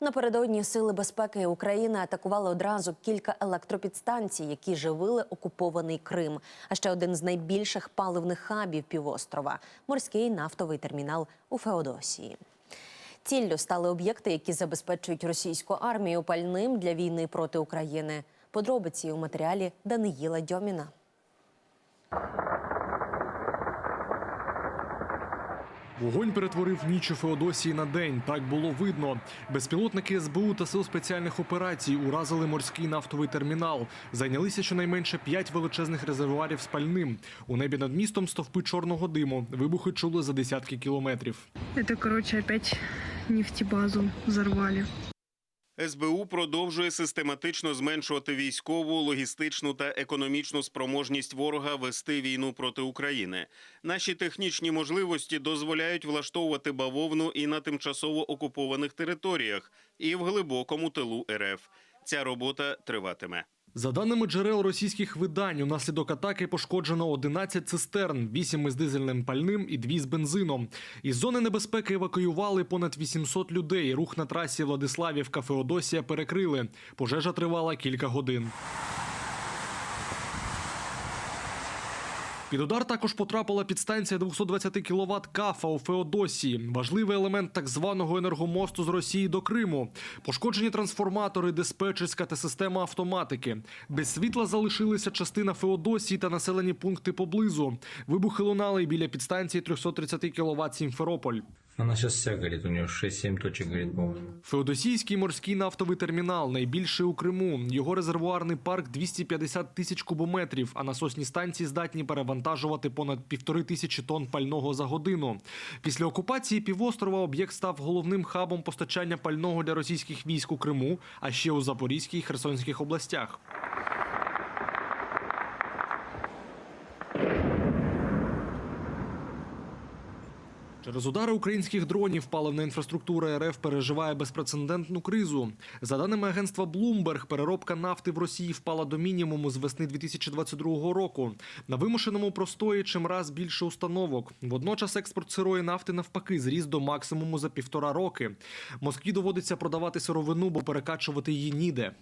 Напередодні сили безпеки України атакували одразу кілька електропідстанцій, які живили окупований Крим. А ще один з найбільших паливних хабів півострова морський нафтовий термінал у Феодосії. Ціллю стали об'єкти, які забезпечують російську армію пальним для війни проти України. Подробиці у матеріалі Даниїла Дьоміна. Вогонь перетворив ніч у Феодосії на день. Так було видно. Безпілотники СБУ та сил спеціальних операцій уразили морський нафтовий термінал. Зайнялися щонайменше п'ять величезних резервуарів з пальним. У небі над містом стовпи чорного диму. Вибухи чули за десятки кілометрів. Це, коротше, опять нефтебазу взорвали. СБУ продовжує систематично зменшувати військову, логістичну та економічну спроможність ворога вести війну проти України. Наші технічні можливості дозволяють влаштовувати бавовну і на тимчасово окупованих територіях, і в глибокому тилу РФ. Ця робота триватиме. За даними джерел російських видань, унаслідок атаки пошкоджено 11 цистерн, 8 із дизельним пальним і 2 з бензином. Із зони небезпеки евакуювали понад 800 людей. Рух на трасі Владиславівка Феодосія перекрили. Пожежа тривала кілька годин. Під удар також потрапила підстанція 220 кВт Кафа у Феодосії, важливий елемент так званого енергомосту з Росії до Криму. Пошкоджені трансформатори, диспетчерська та система автоматики. Без світла залишилися частина Феодосії та населені пункти поблизу. Вибухи лунали біля підстанції 330 кВт Сімферополь. Она сейчас вся горит, у нее 6-7 точек горит. Феодосійський морський нафтовий термінал найбільший у Криму. Його резервуарний парк 250 тисяч кубометрів, а насосні станції здатні перевантажувати понад півтори тисячі тонн пального за годину. Після окупації півострова об'єкт став головним хабом постачання пального для російських військ у Криму, а ще у Запорізькій і Херсонських областях. Через удари українських дронів паливна інфраструктура РФ переживає безпрецедентну кризу. За даними агентства Bloomberg, переробка нафти в Росії впала до мінімуму з весни 2022 року. На вимушеному простої чимраз більше установок. Водночас експорт сирої нафти навпаки зріс до максимуму за півтора роки. Москві доводиться продавати сировину, бо перекачувати її ніде.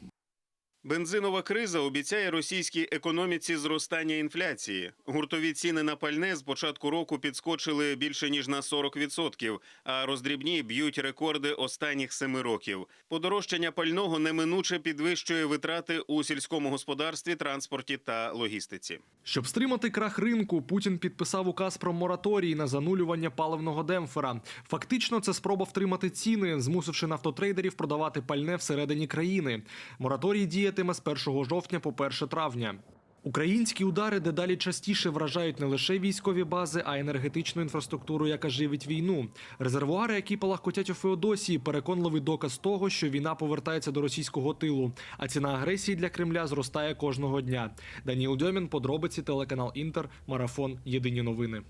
Бензинова криза обіцяє російській економіці зростання інфляції. Гуртові ціни на пальне з початку року підскочили більше ніж на 40%, а роздрібні б'ють рекорди останніх семи років. Подорожчання пального неминуче підвищує витрати у сільському господарстві, транспорті та логістиці. Щоб стримати крах ринку, Путін підписав указ про мораторій на занулювання паливного демпфера. Фактично, це спроба втримати ціни, змусивши нафтотрейдерів продавати пальне всередині країни. Мораторій діятиме з 1 жовтня по 1 травня. Українські удари дедалі частіше вражають не лише військові бази, а й енергетичну інфраструктуру, яка живить війну. Резервуари, які палахкотять у Феодосії, переконливий доказ того, що війна повертається до російського тилу, а ціна агресії для Кремля зростає кожного дня. Даніл Дьомін, подробиці, телеканал Інтер, марафон. Єдині новини.